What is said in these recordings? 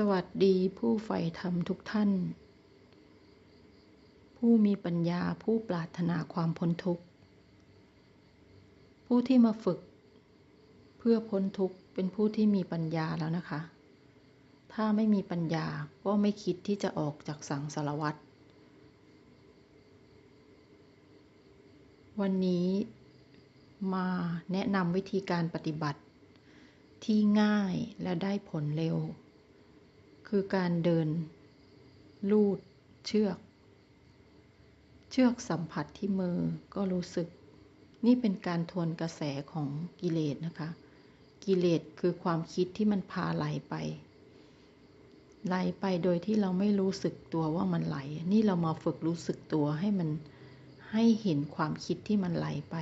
สวัสดีผู้ใฝ่ธรรมทุกท่าน ผู้มีปัญญาผู้ปรารถนาความพ้นทุกข์ ผู้ที่มาฝึก เพื่อพ้นทุกข์เป็นผู้ที่มีปัญญาแล้วนะคะ ถ้าไม่มีปัญญาก็ไม่คิดที่จะออกจากสังสารวัฏวันนี้มาแนะนำวิธีการปฏิบัติที่ง่ายและได้ผลเร็ว คือการเดิน ลูด เชือก เชือกสัมผัสที่มือก็รู้สึก นี่เป็นการทวนกระแสของกิเลสนะคะ กิเลสคือความคิดที่มันพาไหลไป ไหลไปโดยที่เราไม่รู้สึกตัวว่ามันไหล นี่เรามาฝึกรู้สึกตัวให้มันให้เห็นความคิดที่มันไหลไป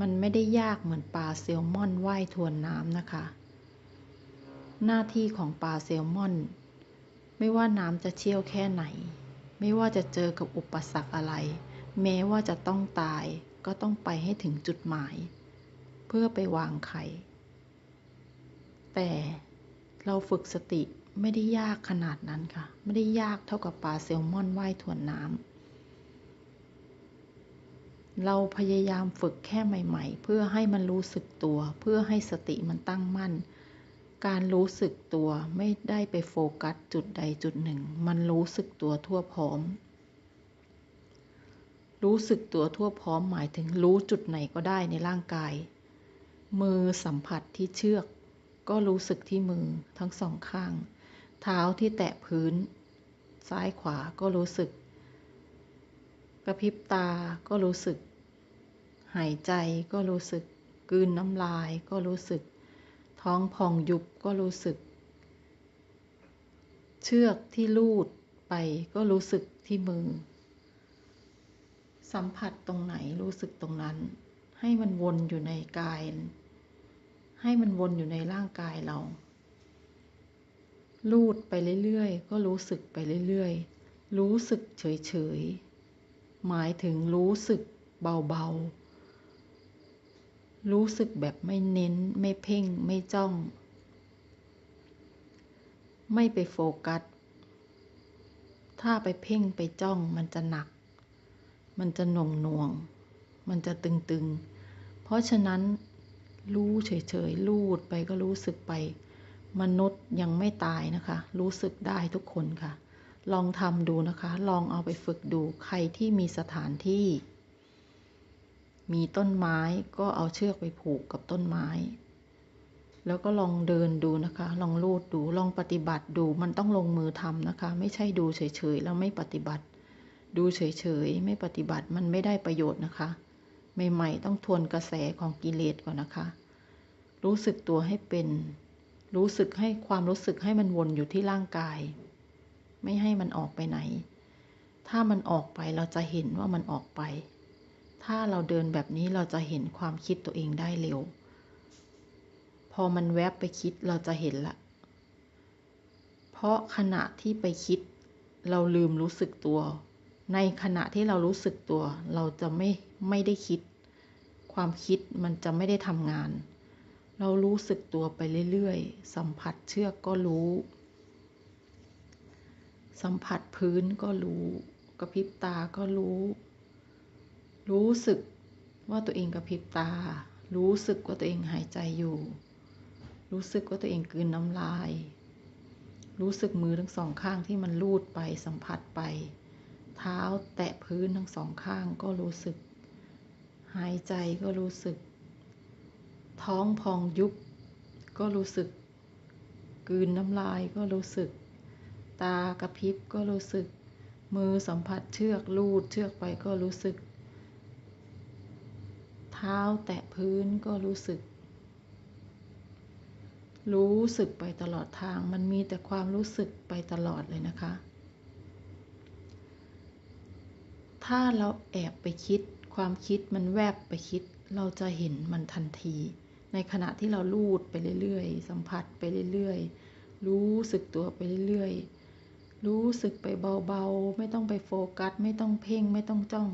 มันไม่ได้ยากเหมือนปลาแซลมอนว่ายทวนน้ำนะคะ หน้าที่ของปลาแซลมอน ไม่ว่าน้ำจะเชี่ยวแค่ไหน ไม่ว่าจะเจอกับอุปสรรคอะไร แม้ว่าจะต้องตายก็ต้องไปให้ถึงจุดหมาย เพื่อไปวางไข่แต่เราฝึกสติไม่ได้ยากขนาดนั้นค่ะ ไม่ได้ยากเท่ากับปลาแซลมอนว่ายทวนน้ำเราพยายามฝึกแค่ใหม่ ๆ เพื่อให้มันรู้สึกตัว เพื่อให้สติมันตั้งมั่น การรู้สึกตัวไม่ได้ไปโฟกัสจุดใดจุดหนึ่ง มันรู้สึกตัวทั่วพร้อม รู้สึกตัวทั่วพร้อมหมายถึงรู้จุดไหนก็ได้ในร่างกาย มือสัมผัสที่เชือก ก็รู้สึกที่มือทั้งสองข้าง เท้าที่แตะพื้น ซ้ายขวาก็รู้สึก กระพริบตาก็รู้สึก หายใจก็รู้สึก กืนน้ำลายก็รู้สึก ท้องพองยุบก็รู้สึก เชือกที่ลูดไปก็รู้สึกที่มือ สัมผัสตรงไหนรู้สึกตรงนั้น ให้มันวนอยู่ในกาย ให้มันวนอยู่ในร่างกายเรา ลูดไปเรื่อยๆ ก็รู้สึกไปเรื่อยๆ รู้สึกเฉยๆ หมายถึงรู้สึกเบาๆ รู้สึกแบบไม่เน้น ไม่เพ่ง ไม่จ้อง ไม่ไปโฟกัส ถ้าไปเพ่งไปจ้องมันจะหนัก มันจะหน่วงหน่วง มันจะตึงๆ เพราะฉะนั้นรู้เฉยๆลูดไปก็รู้สึกไป มนุษย์ยังไม่ตายนะคะ รู้สึกได้ทุกคนค่ะ ลองทำดูนะคะ ลองเอาไปฝึกดูใครที่มีสถานที่ มีต้นไม้ก็เอาเชือกไปผูกกับต้นไม้ แล้วก็ลองเดินดูนะคะ ลองลูดดู ลองปฏิบัติดู มันต้องลงมือทำนะคะ ไม่ใช่ดูเฉยๆแล้วไม่ปฏิบัติ ดูเฉยๆไม่ปฏิบัติมันไม่ได้ประโยชน์นะคะ ใหม่ๆต้องทวนกระแสของกิเลสก่อนนะคะ รู้สึกตัวให้เป็น รู้สึกให้ความรู้สึกให้มันวนอยู่ที่ร่างกาย ไม่ให้มันออกไปไหน ถ้ามันออกไปเราจะเห็นว่ามันออกไป ถ้าเราเดินแบบนี้เราจะเห็นความคิดตัวเองได้เร็ว พอมันแวบไปคิดเราจะเห็นละ เพราะขณะที่ไปคิด เราลืมรู้สึกตัว ในขณะที่เรารู้สึกตัว เราจะไม่ไม่ได้คิด ความคิดมันจะไม่ได้ทำงาน เรารู้สึกตัวไปเรื่อยๆ สัมผัสเชือกก็รู้ สัมผัสพื้นก็รู้ กระพริบตาก็รู้ รู้สึกว่าตัวเองกระพริบตา รู้สึกว่าตัวเองหายใจอยู่ รู้สึกว่าตัวเองกืนน้ำลาย รู้สึกมือทั้งสองข้างที่มันลูดไปสัมผัสไป เท้าแตะพื้นทั้งสองข้างก็รู้สึก หายใจก็รู้สึก ท้องพองยุบก็รู้สึก กืนน้ำลายก็รู้สึก ตากระพริบก็รู้สึก มือสัมผัสเชือกลูดเชือกไปก็รู้สึก ท้าแตะพื้นก็รู้สึก รู้สึกไปตลอดทาง มันมีแต่ความรู้สึกไปตลอดเลยนะคะ ถ้าเราแอบไปคิด ความคิดมันแวบไปคิด เราจะเห็นมันทันที ในขณะที่เราลูดไปเรื่อยๆ สัมผัสไปเรื่อยๆ รู้สึกตัวไปเรื่อยๆ รู้สึกไปเบาๆ ไม่ต้องไปโฟกัส ไม่ต้องเพ่ง ไม่ต้องจ้อง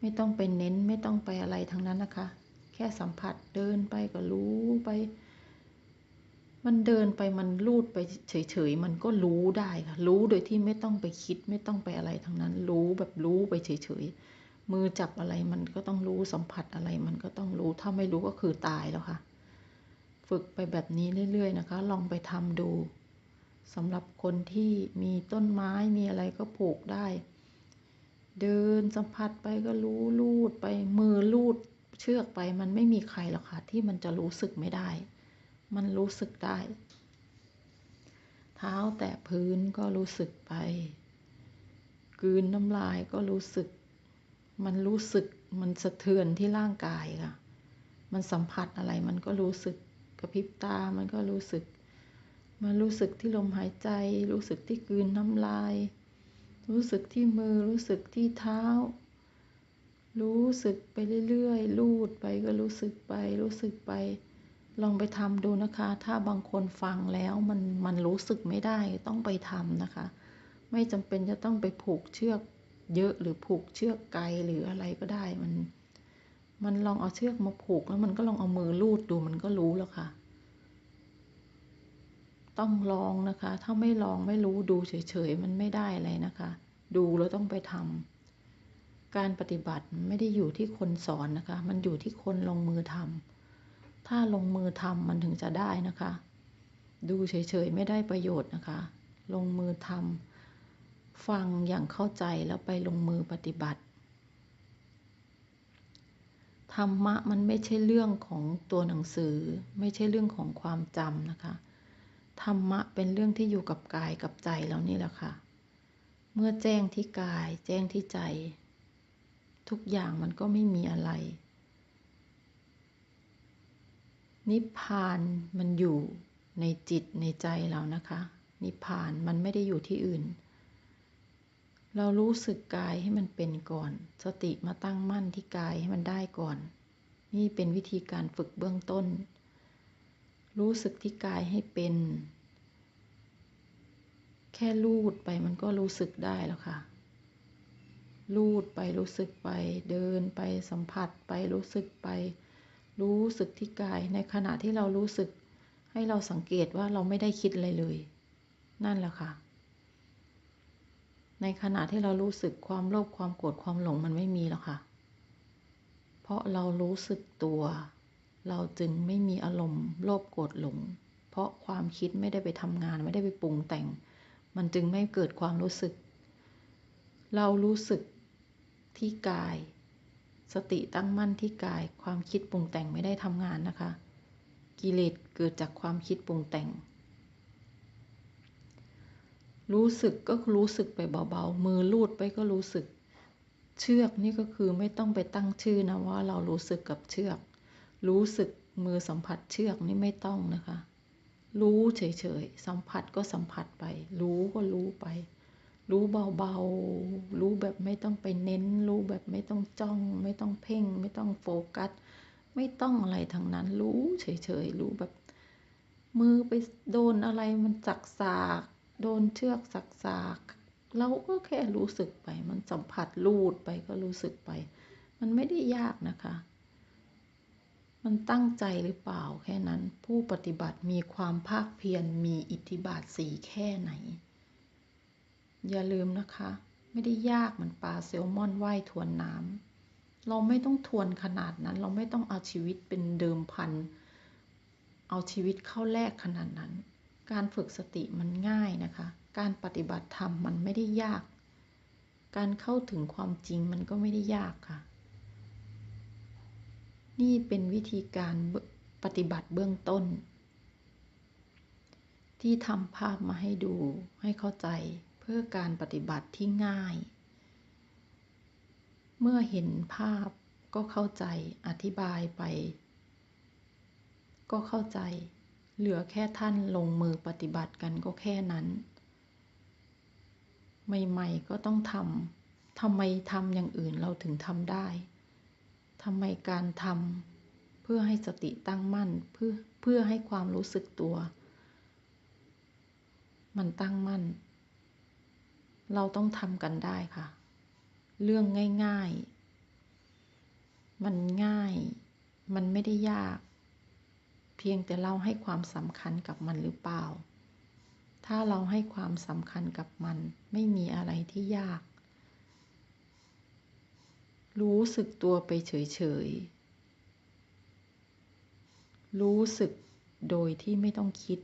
ไม่ต้องไปเน้นไม่ต้องไปอะไรทั้งนั้นนะคะ แค่สัมผัสเดินไปก็รู้ไป มันเดินไปมันลูดไปเฉยๆมันก็รู้ได้ค่ะ รู้โดยที่ไม่ต้องไปคิดไม่ต้องไปอะไรทั้งนั้น รู้แบบรู้ไปเฉยๆมือจับอะไรมันก็ต้องรู้สัมผัสอะไรมันก็ต้องรู้ถ้าไม่รู้ก็คือตายแล้วค่ะ ฝึกไปแบบนี้เรื่อย ๆ นะคะ ลองไปทำดูสำหรับคนที่มีต้นไม้มีอะไรก็ปลูกได้ เดินสัมผัสไปก็รู้ลูดไปมือลูดเชือกไปมันไม่มีใครหรอกค่ะที่มันจะรู้สึกไม่ได้ มันรู้สึกได้ เท้าแตะพื้นก็รู้สึกไปกืนน้ำลายก็รู้สึก มันรู้สึกมันสะเทือนที่ร่างกายค่ะ มันสัมผัสอะไรมันก็รู้สึกกระพริบตามันก็รู้สึกมารู้สึกที่ลมหายใจ รู้สึกที่กืนน้ำลาย รู้สึกที่มือรู้สึกที่เท้า รู้สึกไปเรื่อยๆ ลูดไปก็รู้สึกไป รู้สึกไป ลองไปทำดูนะคะ ถ้าบางคนฟังแล้วมันมันรู้สึกไม่ได้ต้องไปทำนะคะ ไม่จำเป็นจะต้องไปผูกเชือกเยอะหรือผูกเชือกไกลหรืออะไรก็ได้มัน มันลองเอาเชือกมาผูกแล้วมันก็ลองเอามือลูดดูมันก็รู้แล้วค่ะ ต้องลองนะคะ ถ้าไม่ลองไม่รู้ดูเฉยๆมันไม่ได้อะไรนะคะ ดูแล้วต้องไปทำการปฏิบัติไม่ได้อยู่ที่คนสอนนะคะ มันอยู่ที่คนลงมือทำถ้าลงมือทำมันถึงจะได้นะคะ ดูเฉยๆไม่ได้ประโยชน์นะคะ ลงมือทำฟังอย่างเข้าใจแล้วไปลงมือปฏิบัติธรรมะมันไม่ใช่เรื่องของตัวหนังสือ ไม่ใช่เรื่องของความจำนะคะ ธรรมะเป็นเรื่องที่อยู่กับกายกับใจแล้วนี่แหละค่ะ เมื่อแจ้งที่กาย แจ้งที่ใจ ทุกอย่างมันก็ไม่มีอะไร นิพพานมันอยู่ในจิตในใจเรานะคะ นิพพานมันไม่ได้อยู่ที่อื่น เรารู้สึกกายให้มันเป็นก่อน สติมาตั้งมั่นที่กายให้มันได้ก่อน นี่เป็นวิธีการฝึกเบื้องต้น รู้สึกที่กายให้เป็น แค่ลูดไปมันก็รู้สึกได้แล้วค่ะ ลูดไปรู้สึกไป เดินไปสัมผัสไปรู้สึกไป รู้สึกที่กาย ในขณะที่เรารู้สึก ให้เราสังเกตว่าเราไม่ได้คิดอะไรเลย นั่นแหละค่ะ ในขณะที่เรารู้สึกความโลภความโกรธความหลงมันไม่มีแล้วค่ะ เพราะเรารู้สึกตัว เราจึงไม่มีอารมณ์โลภโกรธหลง เพราะความคิดไม่ได้ไปทำงานไม่ได้ไปปรุงแต่ง มันจึงไม่เกิดความรู้สึก เรารู้สึกที่กาย สติตั้งมั่นที่กาย ความคิดปรุงแต่งไม่ได้ทำงานนะคะ กิเลสเกิดจากความคิดปรุงแต่ง รู้สึกก็รู้สึกไปเบาๆ มือลูดไปก็รู้สึก เชือกนี่ก็คือไม่ต้องไปตั้งชื่อนะว่าเรารู้สึกกับเชือก รู้สึกมือสัมผัสเชือกนี่ไม่ต้องนะคะ รู้เฉยๆ สัมผัสก็สัมผัสไป รู้ก็รู้ไป รู้เบาๆ รู้แบบไม่ต้องไปเน้น รู้แบบไม่ต้องจ้อง ไม่ต้องเพ่ง ไม่ต้องโฟกัส ไม่ต้องอะไรทางนั้น รู้เฉยๆ รู้แบบ มือไปโดนอะไรมันจักสากโดนเชือกสักสากเราก็แค่รู้สึกไป มันสัมผัสลูดไปก็รู้สึกไป มันไม่ได้ยากนะคะ มันตั้งใจหรือเปล่าแค่นั้น ผู้ปฏิบัติมีความภาคเพียรมีอิทธิบาทสีแค่ไหน อย่าลืมนะคะ ไม่ได้ยากเหมือนปลาเซลมอนว่ายทวนน้ำเราไม่ต้องทวนขนาดนั้น เราไม่ต้องเอาชีวิตเป็นเดิมพัน เอาชีวิตเข้าแลกขนาดนั้น การฝึกสติมันง่ายนะคะ การปฏิบัติธรรมมันไม่ได้ยาก การเข้าถึงความจริงมันก็ไม่ได้ยากค่ะ นี่เป็นวิธีการปฏิบัติเบื้องต้น ที่ทำภาพมาให้ดูให้เข้าใจเพื่อการปฏิบัติที่ง่าย เมื่อเห็นภาพก็เข้าใจอธิบายไป ก็เข้าใจ เหลือแค่ท่านลงมือปฏิบัติกันก็แค่นั้น ใหม่ ๆ ก็ต้องทำทำไมทำอย่างอื่นเราถึงทำได้ ทำไมการทำเพื่อให้สติตั้งมั่นเพื่อเพื่อให้ความรู้สึกตัว มันตั้งมั่น เราต้องทำกันได้ค่ะ เรื่องง่าย ๆ มันง่าย มันไม่ได้ยาก เพียงแต่เราให้ความสำคัญกับมันหรือเปล่า ถ้าเราให้ความสำคัญกับมัน ไม่มีอะไรที่ยาก รู้สึกตัวไปเฉยๆ รู้สึกโดยที่ไม่ต้องคิด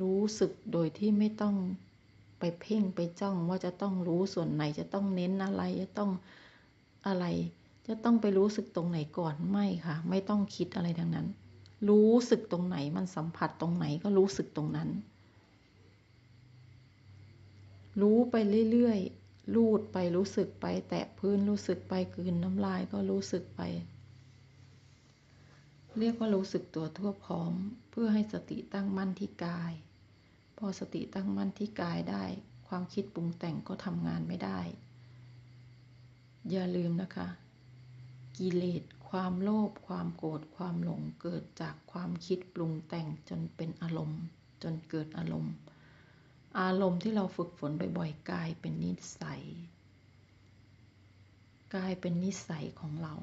รู้สึกโดยที่ไม่ต้องไปเพ่งไปจ้องว่าจะต้องรู้ส่วนไหนจะต้องเน้นอะไรจะต้องอะไร จะต้องไปรู้สึกตรงไหนก่อนไม่ค่ะ ไม่ต้องคิดอะไรดังนั้น รู้สึกตรงไหนมันสัมผัสตรงไหนก็รู้สึกตรงนั้น รู้ไปเรื่อยๆ ลูดไปรู้สึกไป แตะพื้นรู้สึกไปกืนน้ำลายก็รู้สึกไป เรียกว่ารู้สึกตัวทั่วพร้อม เพื่อให้สติตั้งมั่นที่กาย พอสติตั้งมั่นที่กายได้ ความคิดปรุงแต่งก็ทำงานไม่ได้ อย่าลืมนะคะ กิเลสความโลภความโกรธความหลงเกิดจากความคิดปรุงแต่งจนเป็นอารมณ์ จนเกิดอารมณ์ อารมณ์ที่เราฝึกฝนบ่อยๆกลายเป็นนิสัย กลายเป็นนิสัยของเรา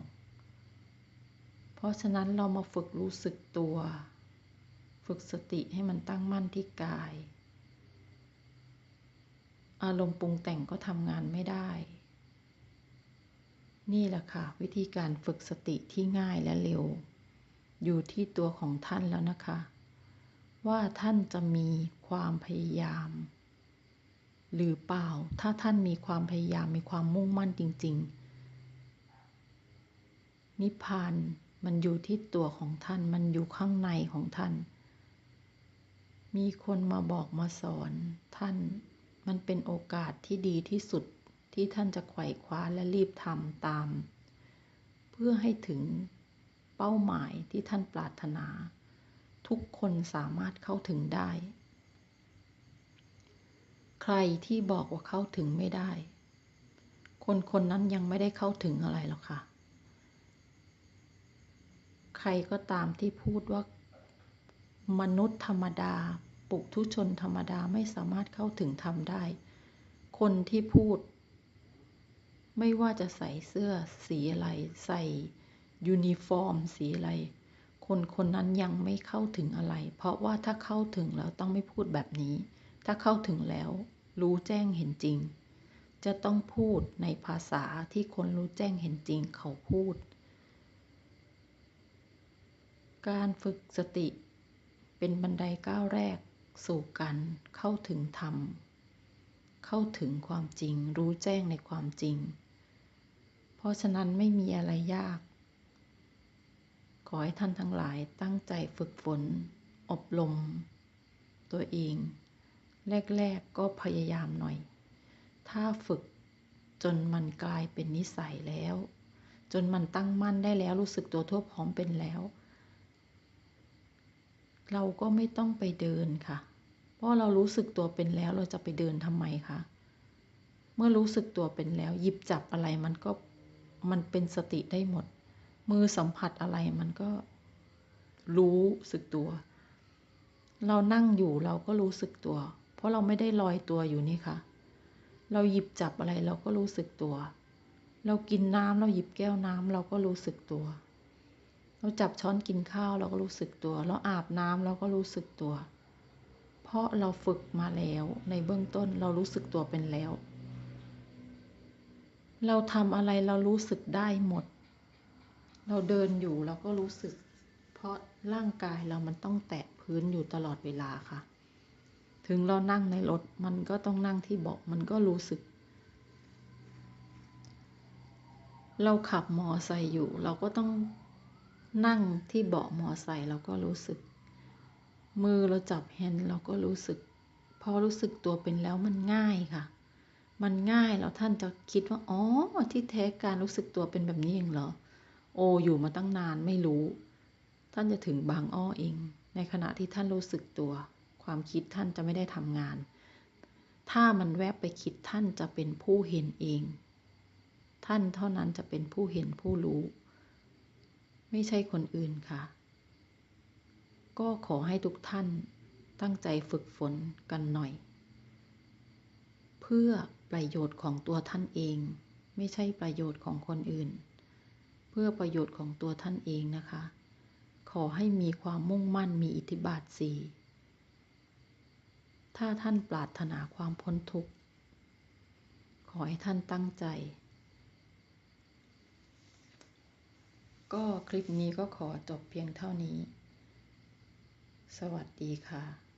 เพราะฉะนั้นเรามาฝึกรู้สึกตัว ฝึกสติให้มันตั้งมั่นที่กาย อารมณ์ปรุงแต่งก็ทำงานไม่ได้ นี่แหละค่ะ วิธีการฝึกสติที่ง่ายและเร็ว อยู่ที่ตัวของท่านแล้วนะคะ ว่าท่านจะมีความพยายาม หรือเปล่า ถ้าท่านมีความพยายามมีความมุ่งมั่นจริง ๆ นิพพานมันอยู่ที่ตัวของท่านมันอยู่ข้างในของท่าน มีคนมาบอกมาสอนท่านมันเป็นโอกาสที่ดีที่สุดที่ท่านจะไขว่คว้าและรีบทำตาม เพื่อให้ถึงเป้าหมายที่ท่านปรารถนา ทุกคนสามารถเข้าถึงได้ ใครที่บอกว่าเข้าถึงไม่ได้ คนคนนั้นยังไม่ได้เข้าถึงอะไรหรอกค่ะ ใครก็ตามที่พูดว่ามนุษย์ธรรมดา ปุกทุชนธรรมดาไม่สามารถเข้าถึงธรรมได้ คนที่พูด ไม่ว่าจะใส่เสื้อสีอะไร ใส่ยูนิฟอร์ม สีอะไร คนคนนั้นยังไม่เข้าถึงอะไร เพราะว่าถ้าเข้าถึงแล้วต้องไม่พูดแบบนี้ ถ้าเข้าถึงแล้ว รู้แจ้งเห็นจริง จะต้องพูดในภาษาที่คนรู้แจ้งเห็นจริงเขาพูด การฝึกสติ เป็นบันไดก้าวแรก สู่การเข้าถึงธรรม เข้าถึงความจริง รู้แจ้งในความจริง เพราะฉะนั้นไม่มีอะไรยาก ขอให้ท่านทั้งหลายตั้งใจฝึกฝน อบรม ตัวเอง แรก ๆ ก็พยายามหน่อย ถ้าฝึกจนมันกลายเป็นนิสัยแล้ว จนมันตั้งมั่นได้แล้วรู้สึกตัวทั่วพร้อมเป็นแล้ว เราก็ไม่ต้องไปเดินค่ะ เพราะเรารู้สึกตัวเป็นแล้วเราจะไปเดินทำไมคะเมื่อรู้สึกตัวเป็นแล้ว หยิบจับอะไรมันก็มันเป็นสติได้หมด มือสัมผัสอะไรมันก็รู้สึกตัว เรานั่งอยู่เราก็รู้สึกตัว เพราะเราไม่ได้ลอยตัวอยู่นี่ค่ะ เราหยิบจับอะไรเราก็รู้สึกตัว เรากินน้ำเราหยิบแก้วน้ำเราก็รู้สึกตัว เราจับช้อนกินข้าวเราก็รู้สึกตัว เราอาบน้ำเราก็รู้สึกตัว เพราะเราฝึกมาแล้วในเบื้องต้นเรารู้สึกตัวเป็นแล้ว เราทำอะไรเรารู้สึกได้หมด เราเดินอยู่เราก็รู้สึก เพราะร่างกายเรามันต้องแตะพื้นอยู่ตลอดเวลาค่ะ ถึงเรานั่งในรถมันก็ต้องนั่งที่เบาะมันก็รู้สึก เราขับมอไซค์อยู่ เราก็ต้องนั่งที่เบาะมอไซค์เราก็รู้สึก มือเราจับแฮนด์เราก็รู้สึก พอรู้สึกตัวเป็นแล้วมันง่ายค่ะ มันง่ายแล้วท่านจะคิดว่าอ๋อที่แท้การรู้สึกตัวเป็นแบบนี้เองเหรอ โออยู่มาตั้งนานไม่รู้ ท่านจะถึงบางอ้อเอง ในขณะที่ท่านรู้สึกตัว ความคิดท่านจะไม่ได้ทำงาน ถ้ามันแวบไปคิดท่านจะเป็นผู้เห็นเอง ท่านเท่านั้นจะเป็นผู้เห็นผู้รู้ ไม่ใช่คนอื่นค่ะ ก็ขอให้ทุกท่านตั้งใจฝึกฝนกันหน่อย เพื่อประโยชน์ของตัวท่านเอง ไม่ใช่ประโยชน์ของคนอื่น พื่อประโยชน์ของตัวท่านเองนะคะ ขอให้มีความมุ่งมั่นมีอิทธิบาทสี่ถ้าท่านปรารถนาความพ้นทุกข์ ขอให้ท่านตั้งใจ ก็คลิปนี้ก็ขอจบเพียงเท่านี้ สวัสดีค่ะ